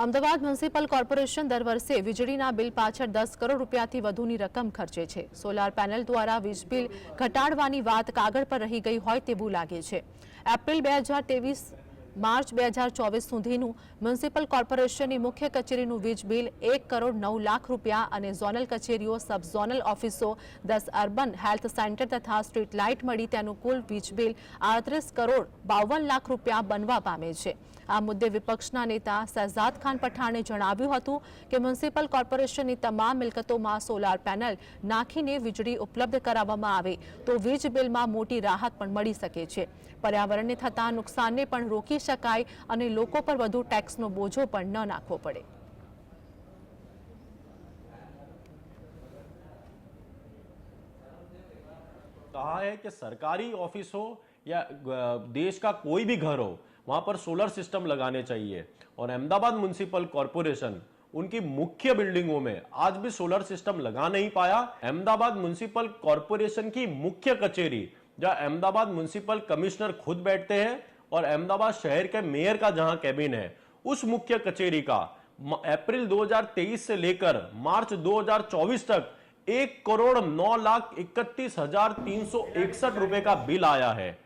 Ahmedabad municipal corporation દર વર્ષે વીજળીના બિલ પાછળ દસ કરોડ રૂપિયાથી વધુની રકમ ખર્ચે છે. સોલાર પેનલ દ્વારા વીજ બિલ ઘટાડવાની વાત કાગળ પર રહી ગઈ હોય તેવું લાગે છે. એપ્રિલ બે હજાર ત્રેવીસ, માર્ચ બે હજાર ચોવીસ સુધીનું મ્યુનિસિપલ કોર્પોરેશનની મુખ્ય કચેરીનું વીજ બિલ એક કરોડ નવ લાખ રૂપિયા અને ઝોનલ કચેરીઓ, સબ ઝોનલ ઓફિસો, દસ અર્બન હેલ્થ સેન્ટર તથા સ્ટ્રીટ લાઇટ મળી તેનું કુલ વીજ બિલ આડત્રીસ કરોડ બાવન લાખ રૂપિયા બનવા પામે છે. આ મુદ્દે વિપક્ષના નેતા શહેજાદ ખાન પઠાણે જણાવ્યું હતું કે મ્યુનિસિપલ કોર્પોરેશનની તમામ મિલકતોમાં સોલાર પેનલ નાખીને વીજળી ઉપલબ્ધ કરાવવામાં આવે તો વીજ બિલમાં મોટી રાહત પણ મળી શકે છે પર્યાવરણને થતા નુકસાનને પણ રોકી શકાય અને લોકો પર વધુ ટેક્સનો બોજો પણ ન નાખવો પડે कहा है कि सरकारी ऑफिस हो या अ, देश का कोई भी घर हो वहाँ पर सोलर सिस्टम लगाने चाहिए। और अहमदाबाद म्युनिसिपल कॉरपोरेशन उनकी मुख्य बिल्डिंगों में आज भी सोलर सिस्टम लगा नहीं पाया। अहमदाबाद म्युनिसिपल कॉरपोरेशन की मुख्य कचेरी जहाँ अहमदाबाद म्युनिसिपल कमिश्नर खुद बैठते हैं और अहमदाबाद शहर के मेयर का जहाँ कैबिन है, उस मुख्य कचेरी का अप्रैल 2023 से लेकर मार्च 2024 तक एक करोड़ नौ लाख इकतीस हज़ार तीन सौ इकसठ रुपए का बिल आया है।